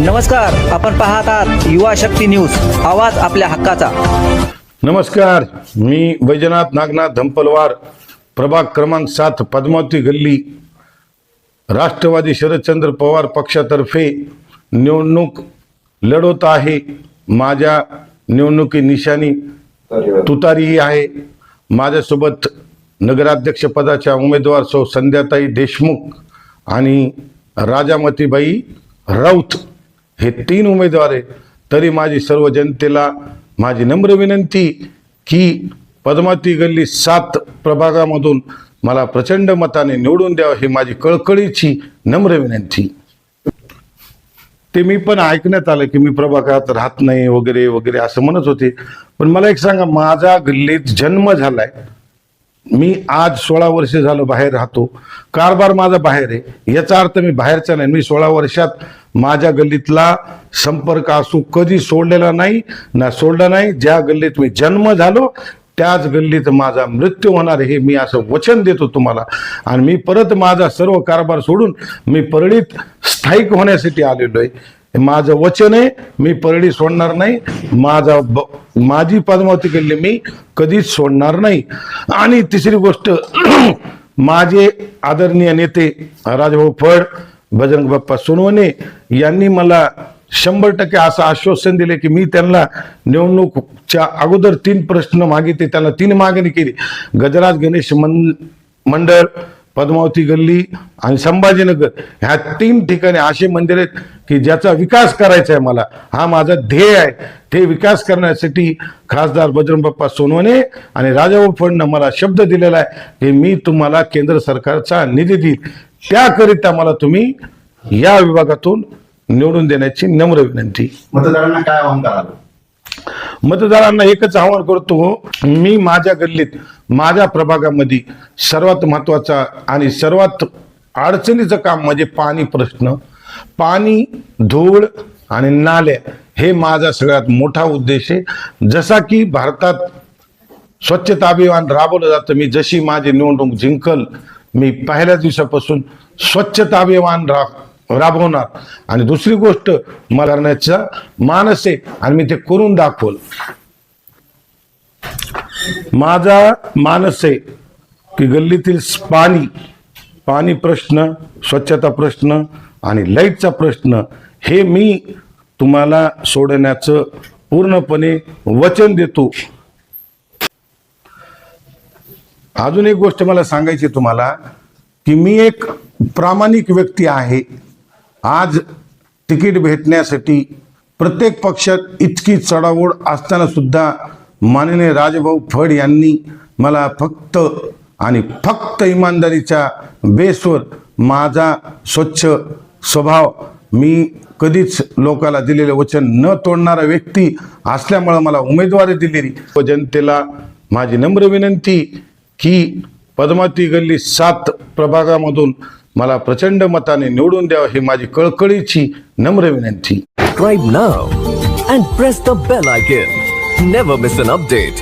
नमस्कार आपण पाहत आहात युवा शक्ती न्यूज आवाज आपल्या हक्काचा. नमस्कार मी वैजनाथ नागनाथ धंपलवार प्रभाग क्रमांक सात पद्मावती गल्ली राष्ट्रवादी शरदचंद्र पवार पक्षातर्फे निवडणूक लढवत आहे. माझ्या निवडणुकी निशाणी तुतारीही आहे. माझ्यासोबत नगराध्यक्षपदाच्या उमेदवार सौ संध्याताई देशमुख आणि राजामतीबाई राऊत हे तीन उमेदवार आहे तरी माझी सर्व जनतेला माझी नम्र विनंती की पद्मावती गल्ली सात प्रभागामधून मला प्रचंड मताने निवडून द्यावं ही माझी कळकळीची नम्र विनंती. ते मी पण ऐकण्यात आलं की मी प्रभागात राहत नाही वगैरे वगैरे असं म्हणत होते. पण मला एक सांगा माझा गल्लीत जन्म झालाय. मी आज सोळा वर्ष झालो बाहेर राहतो. कारभार माझा बाहेर आहे. याचा अर्थ मी बाहेरचा नाही. मी सोळा वर्षात माझ्या गल्लीतला संपर्क असू कधी सोडलेला नाही ना सोडला नाही. ज्या गल्लीत मी जन्म झालो त्याच गल्लीत माझा मृत्यू होणार हे मी असं वचन देतो तुम्हाला. आणि मी परत माझा सर्व कारभार सोडून मी परळीत स्थायिक होण्यासाठी आलेलो आहे. माझं वचन आहे. मी परळी सोडणार नाही. माझा ब- माझी पद्मावती गल्ली मी कधीच सोडणार नाही. आणि तिसरी गोष्ट माझे आदरणीय नेते राजभाऊ फड बजरंग बाप्पा सोनवणे यांनी मला शंभर टक्के असं आश्वासन दिले की मी त्यांना निवडणूकच्या अगोदर तीन प्रश्न मागितले त्यांना तीन मागणी केली. गजराज गणेश मन मंडळ पद्मावती गल्ली आणि संभाजीनगर. ह्या तीन ठिकाणी असे मंदिर आहेत की ज्याचा विकास करायचा आहे मला. हा माझा ध्येय आहे. ते विकास करण्यासाठी खासदार बजरंगबाप्पा सोनवणे आणि राजाभाऊ फडणं मला शब्द दिलेला आहे की मी तुम्हाला केंद्र सरकारचा निधी देईल त्याकरिता मला तुम्ही या विभागातून निवडून देण्याची नम्र विनंती. मतदारांना काय आव्हान करावं मतदारांना एकच आवाहन करतो मी माझ्या गल्लीत माझ्या प्रभागामध्ये सर्वात महत्त्वाचा आणि सर्वात अडचणीचं काम म्हणजे पाणी प्रश्न. पाणी धूळ आणि नाल्या हे माझा सगळ्यात मोठा उद्देश आहे. जसा की भारतात स्वच्छता अभियान राबवलं जातं मी जशी माझी निवडणूक जिंकल मी पहिल्या दिवसापासून स्वच्छता अभियान रा राबवणार. आणि दुसरी गोष्ट मला करण्याचा मानस आहे आणि मी ते करून दाखवल. माझा मानस आहे की गल्लीतील पाणी पाणी प्रश्न स्वच्छता प्रश्न आणि लाईटचा प्रश्न हे मी तुम्हाला सोडण्याचं पूर्णपणे वचन देतो. अजून एक गोष्ट मला सांगायची तुम्हाला की मी एक प्रामाणिक व्यक्ती आहे. आज तिकीट भेटण्यासाठी प्रत्येक पक्षात इतकी चढाओढ असताना सुद्धा माननीय राजभाऊ फड यांनी मला फक्त आणि फक्त इमानदारीच्या बेसवर माझा स्वच्छ स्वभाव मी कधीच लोकाला दिलेले वचन न तोडणारा व्यक्ती असल्यामुळं मला उमेदवारी दिलेली. व जनतेला माझी नम्र विनंती की पद्मावती गल्ली सात प्रभागामधून मला प्रचंड मताने निवडून द्यावं ही माझी कळकळीची नम्र विनंती. Now and press the bell icon never miss an update